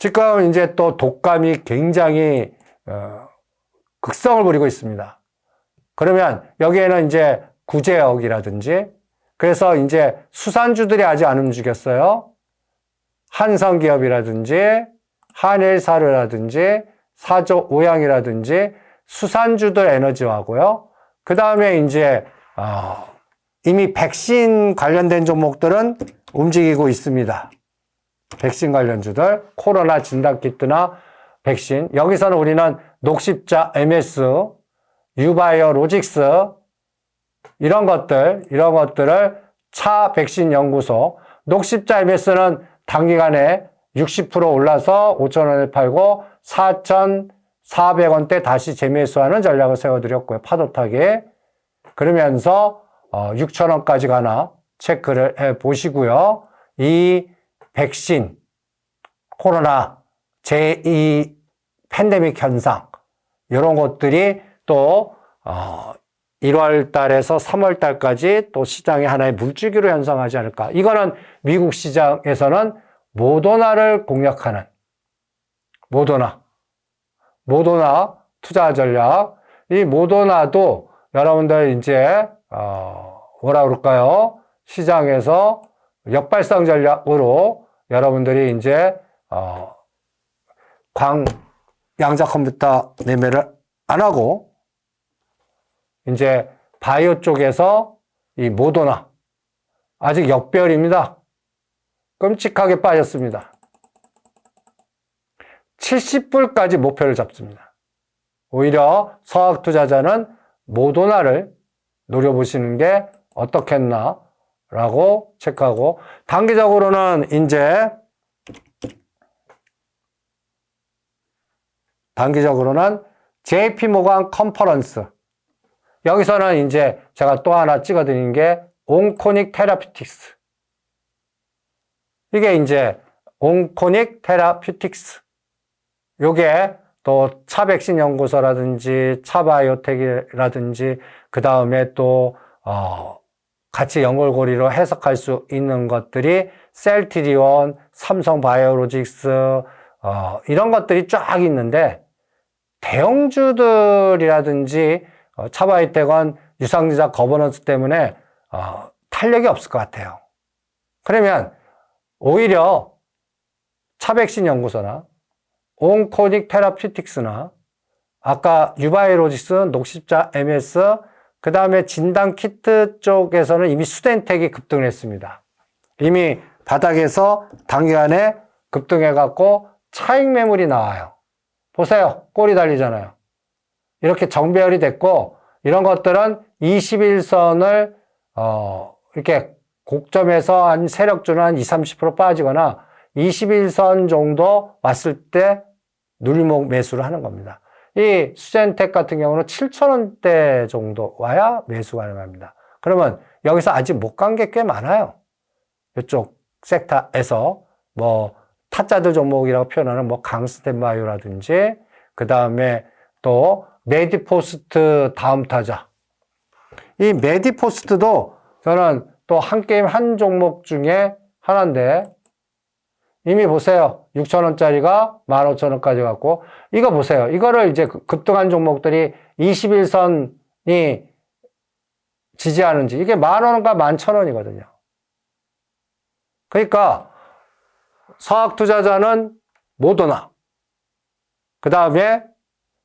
지금 이제 또 독감이 굉장히 어, 극성을 부리고 있습니다. 그러면 여기에는 이제 구제역이라든지 그래서 이제 수산주들이 아직 안 움직였어요. 한성기업이라든지 한일사료라든지 사조 오양이라든지 수산주들 에너지하고요. 그 다음에 이제 어, 이미 백신 관련된 종목들은 움직이고 있습니다. 백신 관련 주들, 코로나 진단 키트나 백신. 여기서는 우리는 녹십자, MS, 유바이오 로직스, 이런 것들, 이런 것들을 차 백신 연구소, 녹십자 MS는 단기간에 60% 올라서 5,000원에 팔고 4,400원대 다시 재매수하는 전략을 세워드렸고요. 파도타게. 그러면서 6,000원까지 가나 체크를 해 보시고요. 이 백신, 코로나, 제2 팬데믹 현상, 이런 것들이 또, 어, 1월 달에서 3월 달까지 또 시장에 하나의 물줄기로 현상하지 않을까. 이거는 미국 시장에서는 모더나를 공략하는 모더나, 모더나 투자 전략. 이 모더나도 여러분들 이제, 어, 뭐라 그럴까요? 시장에서 역발상 전략으로 여러분들이 이제, 어, 광, 양자 컴퓨터 매매를 안 하고 이제 바이오 쪽에서 이 모더나 아직 역별입니다. 끔찍하게 빠졌습니다. 70불까지 목표를 잡습니다. 오히려 서학 투자자는 모더나를 노려보시는 게 어떻겠나 라고 체크하고 단기적으로는 이제 단기적으로는 JP 모간 컨퍼런스 여기서는 이제 제가 또 하나 찍어드린 게 온코닉 테라피틱스. 이게 이제 온코닉 테라피틱스. 요게 또 차백신 연구소라든지 차바이오텍이라든지 그 다음에 또 어, 같이 연결고리로 해석할 수 있는 것들이 셀티리온, 삼성바이오로직스 어, 이런 것들이 쫙 있는데 대형주들이라든지 어, 차바이텍은 유상증자 거버넌스 때문에 어, 탄력이 없을 것 같아요. 그러면 오히려 차백신 연구소나 온코닉 테라피틱스나 아까 유바이로지스, 녹십자 MS, 그 다음에 진단 키트 쪽에서는 이미 수덴텍이 급등을 했습니다. 이미 바닥에서 단기간에 급등해갖고 차익 매물이 나와요. 보세요. 꼬리 달리잖아요. 이렇게 정배열이 됐고, 이런 것들은 21선을, 어, 이렇게 고점에서 한 세력주는 한 20, 30% 빠지거나 21선 정도 왔을 때 누리목 매수를 하는 겁니다. 이 수젠텍 같은 경우는 7,000원대 정도 와야 매수 가능합니다. 그러면 여기서 아직 못 간 게 꽤 많아요. 이쪽 섹터에서 뭐 타짜들 종목이라고 표현하는 뭐 강스텐바이오라든지 그 다음에 또 메디포스트 다음 타자. 이 메디포스트도 저는 또 한 게임 한 종목 중에 하나인데 이미 보세요. 6천원짜리가 15,000원까지 갔고, 이거 보세요. 이거를 이제 그 급등한 종목들이 21선이 지지하는지, 이게 만원과 11,000원이거든요. 그러니까, 서학 투자자는 모더나, 그 다음에